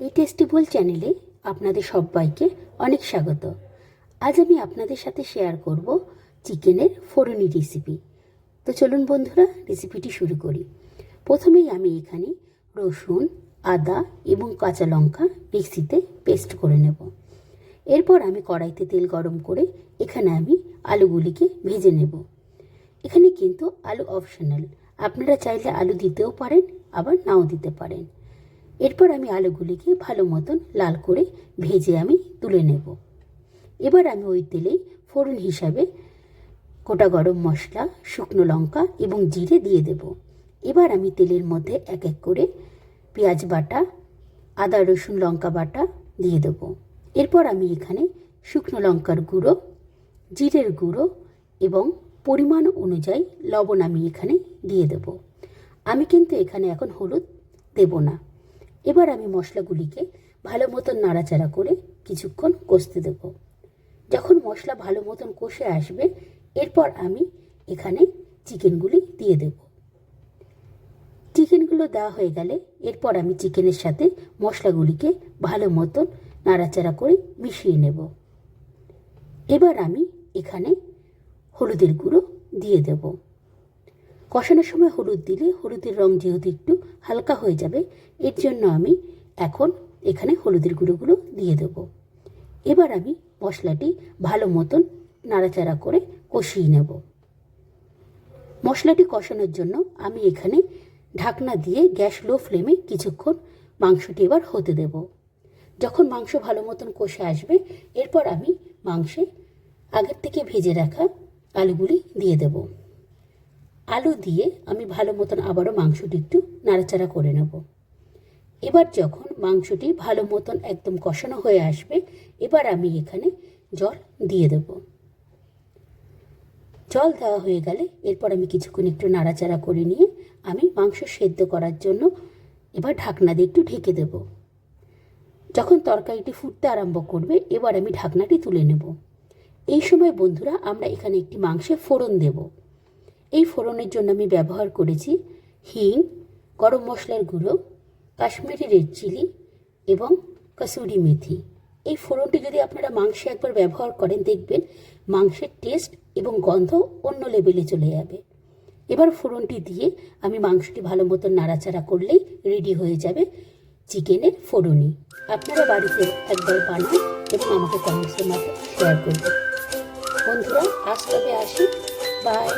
এই টেস্টিবল চ্যানেলে আপনাদের সবাইকে অনেক স্বাগত। আজ আমি আপনাদের সাথে শেয়ার করব চিকেনের ফোড়নি রেসিপি তো চলুন বন্ধুরা রেসিপিটি শুরু করি। প্রথমেই আমি এখানে রসুন, আদা এবং কাঁচা লঙ্কা মিক্সিতে পেস্ট করে নেব। এরপর আমি কড়াইতে তেল গরম করে এখানে আমি আলুগুলিকে ভেজে নেব। এখানে কিন্তু আলু অপশনাল আপনারা চাইলে আলু দিতেও পারেন, আবার নাও দিতে পারেন। এরপর আমি আলুগুলিকে ভালো মতন লাল করে ভেজে আমি তুলে নেব। এবার আমি ওই তেলেই ফোড়ন হিসাবে গোটা গরম মশলা, শুকনো লঙ্কা এবং জিরে দিয়ে দেব। এবার আমি তেলের মধ্যে এক এক করে পেঁয়াজ বাটা, আদা, রসুন, লঙ্কা বাটা দিয়ে দেব। এরপর আমি এখানে শুকনো লঙ্কার গুঁড়ো, জিরের গুঁড়ো এবং পরিমাণ অনুযায়ী লবণ আমি এখানে দিয়ে দেব। আমি কিন্তু এখানে এখন হলুদ দেব না। এবার আমি মশলাগুলিকে ভালো মতন নাড়াচাড়া করে কিছুক্ষণ কষতে দেব। যখন মশলা ভালো মতন কষে আসবে, এরপর আমি এখানে চিকেনগুলি দিয়ে দেব। চিকেনগুলো দেওয়া হয়ে গেলে এরপর আমি চিকেনের সাথে মশলাগুলিকে ভালো মতন নাড়াচাড়া করে মিশিয়ে নেব। এবার আমি এখানে হলুদের গুঁড়ো দিয়ে দেব। কষানোর সময় হলুদ দিলে হলুদের রং যেহেতু একটু হালকা হয়ে যাবে, এর জন্য আমি এখন এখানে হলুদের গুঁড়োগুলো দিয়ে দেব। এবার আমি মশলাটি ভালো মতন নাড়াচাড়া করে কষিয়ে নেব। মশলাটি কষানোর জন্য আমি এখানে ঢাকনা দিয়ে গ্যাস লো ফ্লেমে কিছুক্ষণ মাংসটি এবার হতে দেব। যখন মাংস ভালো মতন কষে আসবে, এরপর আমি মাংসে আগের থেকে ভেজে রাখা আলুগুলি দিয়ে দেব। আলু দিয়ে আমি ভালো মতন আবারও মাংসটি একটু নাড়াচাড়া করে নেব। এবার যখন মাংসটি ভালো মতন একদম কষানো হয়ে আসবে, এবার আমি এখানে জল দিয়ে দেব। জল দেওয়া হয়ে গেলে এরপর আমি কিছুক্ষণ একটু নাড়াচাড়া করে নিয়ে আমি মাংস সেদ্ধ করার জন্য এবার ঢাকনা দিয়ে একটু ঢেকে দেব। যখন তরকারিটি ফুটতে আরম্ভ করবে, এবার আমি ঢাকনাটি তুলে নেব। এই সময় বন্ধুরা, আমরা এখানে একটি মাংসে ফোড়ন দেব। এই ফোড়নের জন্য আমি ব্যবহার করেছি হিং, গরম মশলার গুঁড়ো, কাশ্মীরি রেড চিলি এবং কসুরি মেথি। এই ফোড়নটি যদি আপনারা মাংসে একবার ব্যবহার করেন, দেখবেন মাংসের টেস্ট এবং গন্ধ অন্য লেভেলে চলে যাবে। এবার ফোড়নটি দিয়ে আমি মাংসটি ভালো মতন নাড়াচাড়া করলেই রেডি হয়ে যাবে চিকেনের ফোড়নি আপনারা বাড়িতে একবার বানান এবং আমাকে কমেন্টসের মাধ্যমে শেয়ার করবেন। বন্ধুরা, আজ তবে আসি। বাই